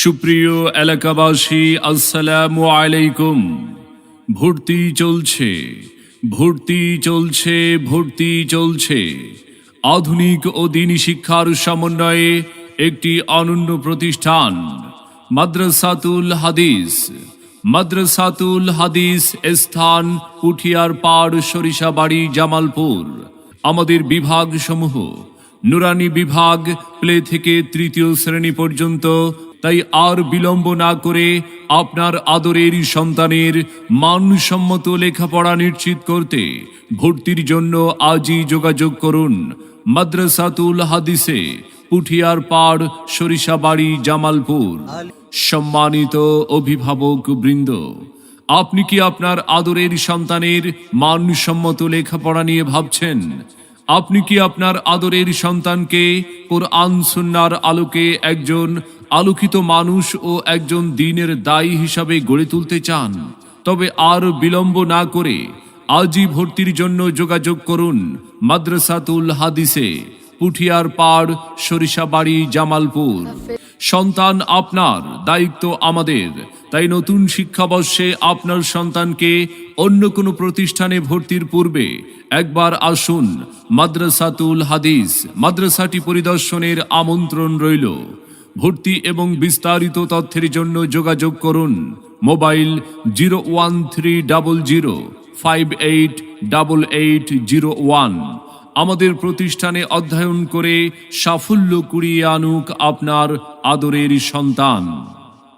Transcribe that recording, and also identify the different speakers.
Speaker 1: সুপ্রিয় এলাকাবাসী, আসসালামু আলাইকুম। ভর্তি চলছে ভর্তি চলছে ভর্তি চলছে। আধুনিক ও দিনী শিক্ষার সমন্বয়ে একটি অনন্য প্রতিষ্ঠান, মাদ্রাসাতুল হাদিস। মাদ্রাসাতুল হাদিস স্থান পুঠিয়ার পাড় সরিষাবাড়ি, জামালপুর। আমাদের বিভাগ সমূহ নুরানি বিভাগ প্লে থেকে তৃতীয় শ্রেণি পর্যন্ত তাই আর বিলম্ব না করে আপনার আদরের সন্তানের মানসম্মত লেখাপড়া নিশ্চিত করতে ভর্তির জন্য আজই যোগাযোগ করুন মাদ্রাসাতুল হাদিসে পুঠিয়ার পাড়, সরিষাবাড়ি, জামালপুর। সম্মানিত অভিভাবক বৃন্দ, আপনি কি আপনার আদরের সন্তানের মানসম্মত লেখাপড়া নিয়ে ভাবছেন? আপনি কি আপনার আদরের সন্তানকে কোরআন, সুন্নার আলোকে একজন আলোকিত মানুষ ও একজন দিনের দায়ী হিসাবে গড়ে তুলতে চান, তবে আর বিলম্ব না করে আজই ভর্তির জন্য যোগাযোগ করুন মাদ্রাসাতুল হাদিসে, পুঠিয়ার পাড়, সরিষাবাড়ি, জামালপুর। সন্তান আপনার, দায়িত্ব আমাদের। তাই নতুন শিক্ষাবর্ষে আপনার সন্তানকে অন্য কোনো প্রতিষ্ঠানে ভর্তির পূর্বে একবার আসুন মাদ্রাসাতুল হাদিস, মাদ্রাসাটি পরিদর্শনের আমন্ত্রণ রইল। ভর্তি এবং বিস্তারিত তথ্যের জন্য যোগাযোগ করুন mobile zero one three double zero five eight double eight zero one. আমাদের প্রতিষ্ঠানে অধ্যয়ন করে সাফল্য কুড়িয়ে আনুক আপনার আদরের সন্তান।